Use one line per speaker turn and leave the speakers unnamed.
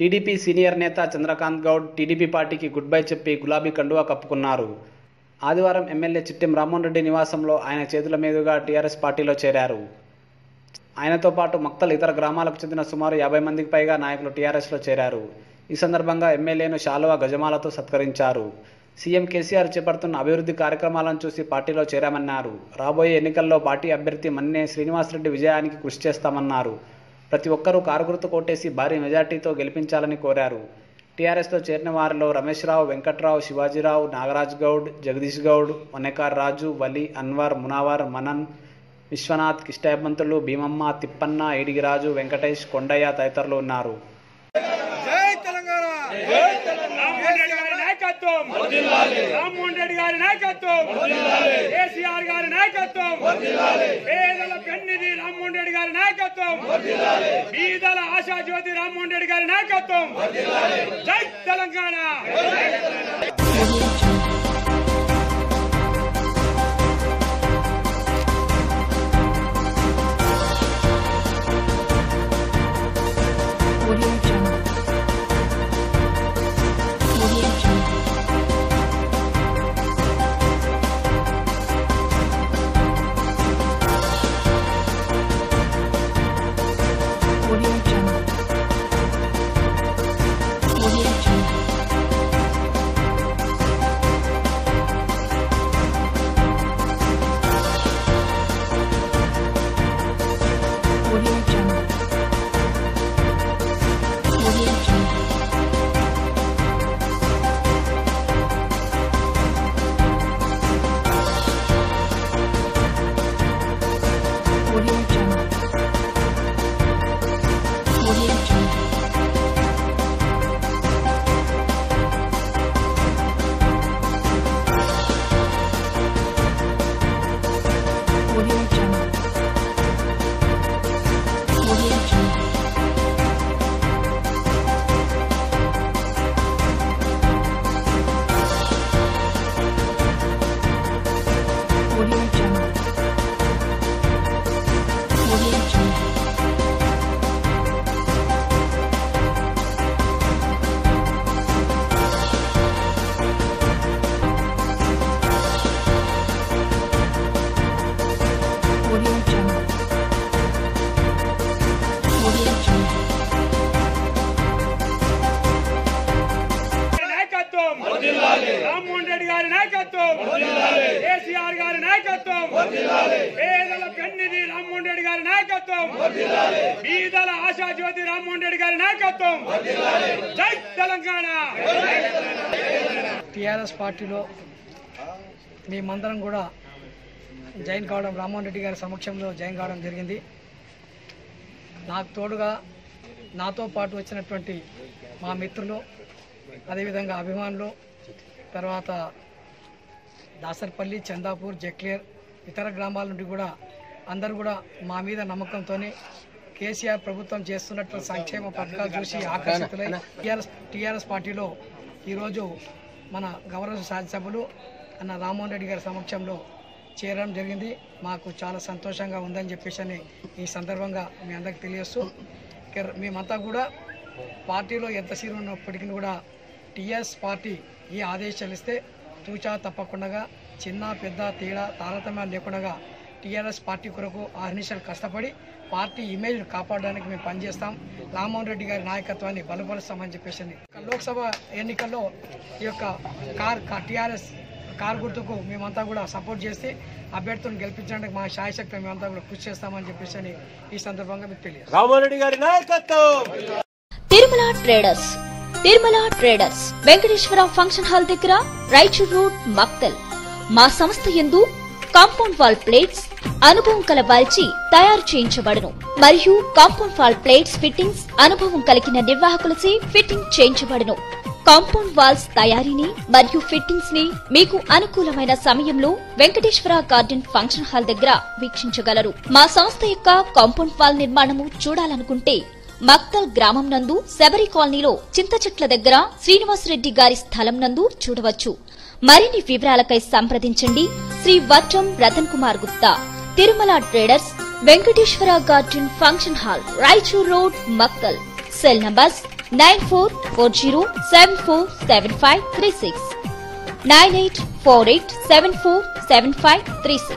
TDP senior నేత Chandrakant Goud TDP పార్టీకి good bye చెప్పి గులాబీ కండువా కప్పుకున్నారు. ఆదివారం ఎమ్మెల్యే చిట్టెం రామ్మోహన్ రెడ్డి నివాసంలో ఆయన చేతుల మీదుగా టీఆర్ఎస్ పార్టీలో చేరారు. ఆయనతో పాటు మక్తల్ ఇతర గ్రామాలకు చెందిన సుమారు యాభై మందికి పైగా నాయకులు టీఆర్ఎస్లో చేరారు. ఈ సందర్భంగా ఎమ్మెల్యేను శాలువా గజమాలతో సత్కరించారు. సీఎం కేసీఆర్ చేపడుతున్న అభివృద్ధి కార్యక్రమాలను చూసి పార్టీలో చేరామన్నారు. రాబోయే ఎన్నికల్లో పార్టీ అభ్యర్థి మన్నే శ్రీనివాసరెడ్డి విజయానికి కృషి చేస్తామన్నారు. ప్రతి ఒక్కరూ కారు గుర్తు కొట్టేసి భారీ మెజార్టీతో గెలిపించాలని కోరారు. టీఆర్ఎస్లో చేరిన వారిలో రమేష్రావు వెంకట్రావు శివాజీరావు నాగరాజ్ గౌడ్ జగదీష్ గౌడ్ వనెకార్ రాజు వలి అన్వర్ మునావర్ మనన్ విశ్వనాథ్ కిష్టాయపంతులు భీమమ్మ తిప్పన్న ఏడిగిరాజు వెంకటేష్ కొండయ్య తదితరులు ఉన్నారు
జై తెలంగాణ
రామ్మోహన్ రెడ్డి గారి నాయకత్వం. రామ్మోహన్ రెడ్డి గారి నాయకత్వం. కేసీఆర్ గారి నాయకత్వం. పేదల పెన్నిధి రామ్మోహన్ రెడ్డి గారి నాయకత్వం. బీదల ఆశాజ్యోతి రామ్మోహన్ రెడ్డి గారి నాయకత్వం. జై తెలంగాణ. పేదల పెన్నిధి రామ్మోహన్ రెడ్డి గారి నాయకత్వం. బీదల ఆశాజ్యోతి రామ్మోహన్ రెడ్డి గారి నాయకత్వం. జై తెలంగాణ.
టీఆర్ఎస్ పార్టీలో మేమందరం కూడా జాయిన్ కావడం రామ్మోహన్ రెడ్డి గారి సమక్షంలో జాయిన్ కావడం జరిగింది. నాకు తోడుగా నాతో పాటు వచ్చినటువంటి మా మిత్రులు అదేవిధంగా అభిమానులు తర్వాత దాసర్పల్లి చందాపూర్ జక్లేర్ ఇతర గ్రామాల నుండి కూడా అందరూ కూడా మా మీద నమ్మకంతో కేసీఆర్ ప్రభుత్వం చేస్తున్నటువంటి సంక్షేమ పథకాలు చూసి ఆకర్షితులై టీఆర్ఎస్ టీఆర్ఎస్ పార్టీలో ఈరోజు మన గౌరవ శాసనసభ్యులు అన్న రామ్మోహన్ రెడ్డి గారి సమక్షంలో చేరడం జరిగింది. మాకు చాలా సంతోషంగా ఉందని చెప్పేసి అని ఈ సందర్భంగా మీ అందరికి తెలియస్తూ మేమంతా కూడా పార్టీలో ఎంత సీరు ఉన్నప్పటికీ కూడా టీఎస్ పార్టీ ఈ ఆదేశాలు ఇస్తే తూచా తప్పకుండా చిన్న పెద్ద తేడా తారతమ్యాలు లేకుండా టీఆర్ఎస్ పార్టీ కొరకు ఆర్నిషాలు కష్టపడి పార్టీ ఇమేజ్ కాపాడడానికి మేము పనిచేస్తాం. రామ్మోహన్ రెడ్డి గారి నాయకత్వాన్ని బలపరుస్తామని చెప్పేసి లోక్సభ ఎన్నికల్లో ఈ యొక్క కార్ టీఆర్ఎస్ కార్ గుర్తుకు మేమంతా కూడా సపోర్ట్ చేసి అభ్యర్థులను గెలిపించడానికి మా శాయశక్తి మేమంతా కూడా కృషి చేస్తామని చెప్పేసి ఈ సందర్భంగా మీకు తెలియదు
రామ్మోహన్ రెడ్డి గారి నాయకత్వం!
Tirumala traders Tirumala traders Venkateswara function hall దగ్గర రైచూర్ రోడ్ మక్తల్. మా సంస్థ యందు కాంపౌండ్ వాల్ ప్లేట్స్ అనుభవం కల వారిచి తయారు చేయించబడును. మరియు కాంపౌండ్ వాల్ ప్లేట్స్ ఫిట్టింగ్స్ అనుభవం కలిగిన నిర్వాహకులచే ఫిట్టింగ్ చేయించబడును. కాంపౌండ్ వాల్స్ తయారీని మరియు ఫిట్టింగ్స్ని మీకు అనుకూలమైన సమయంలో వెంకటేశ్వర గార్డెన్ ఫంక్షన్ హాల్ దగ్గర వీక్షించగలరు. మా సంస్థ యొక్క కాంపౌండ్ వాల్ నిర్మాణము చూడాలనుకుంటే మక్తల్ గ్రామం నందు శబరి కాలనీలో చింత చెట్ల దగ్గర శ్రీనివాసరెడ్డి గారి స్థలం నందు చూడవచ్చు. మరిన్ని వివరాలకై సంప్రదించండి. Shri Vattam Ratan Kumar Gupta Tirumala traders Venkateswara garden function hall Raichur road Makthal cell numbers nine four four zero seven four seven five three six. Nine eight four eight seven four seven five three six.